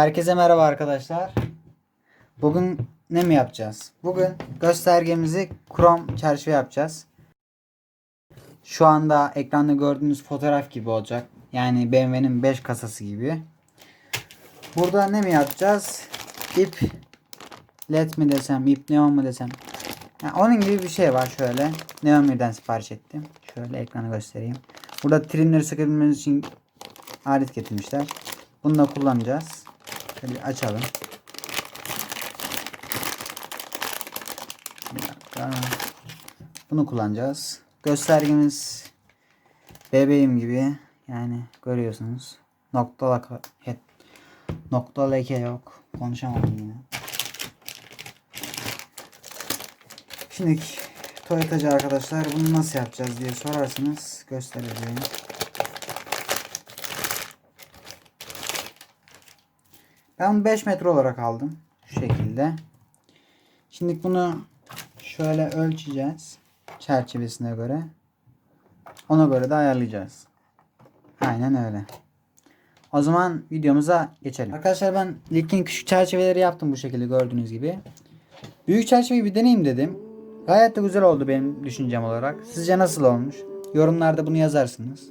Herkese merhaba arkadaşlar. Bugün ne mi yapacağız? Bugün göstergemizi Chrome çerçeve yapacağız. Şu anda ekranda gördüğünüz fotoğraf gibi olacak. Yani BMW'nin 5 kasası gibi. Burada ne mi yapacağız? İp led mi desem, ip neon mu desem. Yani onun gibi bir şey var şöyle. Neon birden sipariş ettim. Şöyle ekranı göstereyim. Burada trimleri sıkabilmeniz için alet getirmişler. Bunu da kullanacağız. Bir açalım. Bir dakika. Bunu kullanacağız. Göstergemiz bebeğim gibi. Yani görüyorsunuz. Nokta het, nokta leke yok. Konuşamadım yine. Şimdi Toyotacı arkadaşlar bunu nasıl yapacağız diye sorarsanız göstereceğim. Ben 5 metre olarak aldım. Şu şekilde. Şimdi bunu şöyle ölçeceğiz. Çerçevesine göre. Ona göre de ayarlayacağız. Aynen öyle. O zaman videomuza geçelim. Arkadaşlar ben Lick'in küçük çerçeveleri yaptım bu şekilde gördüğünüz gibi. Büyük çerçeveyi bir deneyeyim dedim. Gayet de güzel oldu benim düşüncem olarak. Sizce nasıl olmuş? Yorumlarda bunu yazarsınız.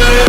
Yeah.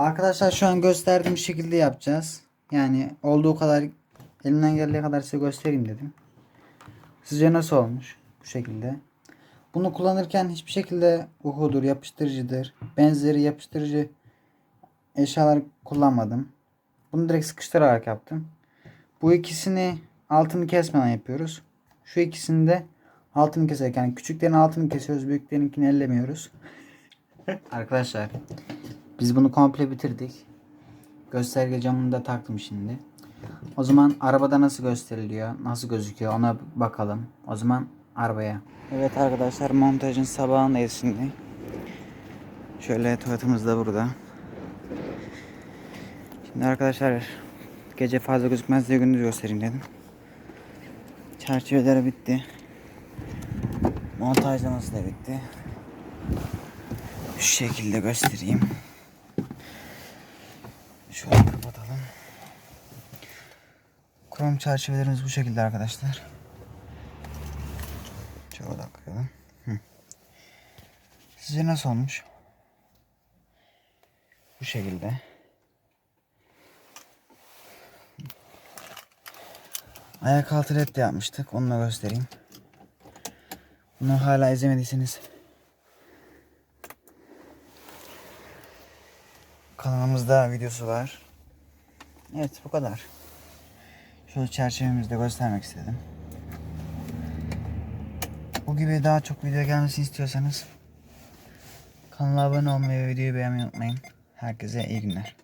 Arkadaşlar şu an gösterdiğim şekilde yapacağız. Yani olduğu kadar elimden geldiği kadar size göstereyim dedim. Sizce nasıl olmuş? Bu şekilde. Bunu kullanırken hiçbir şekilde uhudur, yapıştırıcıdır, benzeri yapıştırıcı eşyalar kullanmadım. Bunu direkt sıkıştırarak yaptım. Bu ikisini altını kesmeden yapıyoruz. Şu ikisini de altını keserek yani küçüklerin altını kesiyoruz, büyüklerinkini ellemiyoruz. Arkadaşlar biz bunu komple bitirdik. Gösterge camını da taktım şimdi. O zaman arabada nasıl gösteriliyor, nasıl gözüküyor ona bakalım. O zaman arabaya. Evet arkadaşlar montajın sabahındayız şimdi. Şöyle Toyota'mız da burada. Şimdi arkadaşlar gece fazla gözükmez diye gündüz göstereyim dedim. Çerçeveleri bitti. Montajlaması da bitti. Şu şekilde göstereyim. Şöyle kapatalım. Chrome çerçevelerimiz bu şekilde arkadaşlar. Şöyle odaklayalım. Hı. Sizce nasıl olmuş? Bu şekilde. Ayak altı led de yapmıştık. Onu da göstereyim. Bunu hala izlemediyseniz kanalımızda videosu var. Evet bu kadar. Şöyle çerçevemizde göstermek istedim. Bu gibi daha çok video gelmesini istiyorsanız kanala abone olmayı ve videoyu beğenmeyi unutmayın. Herkese iyi günler.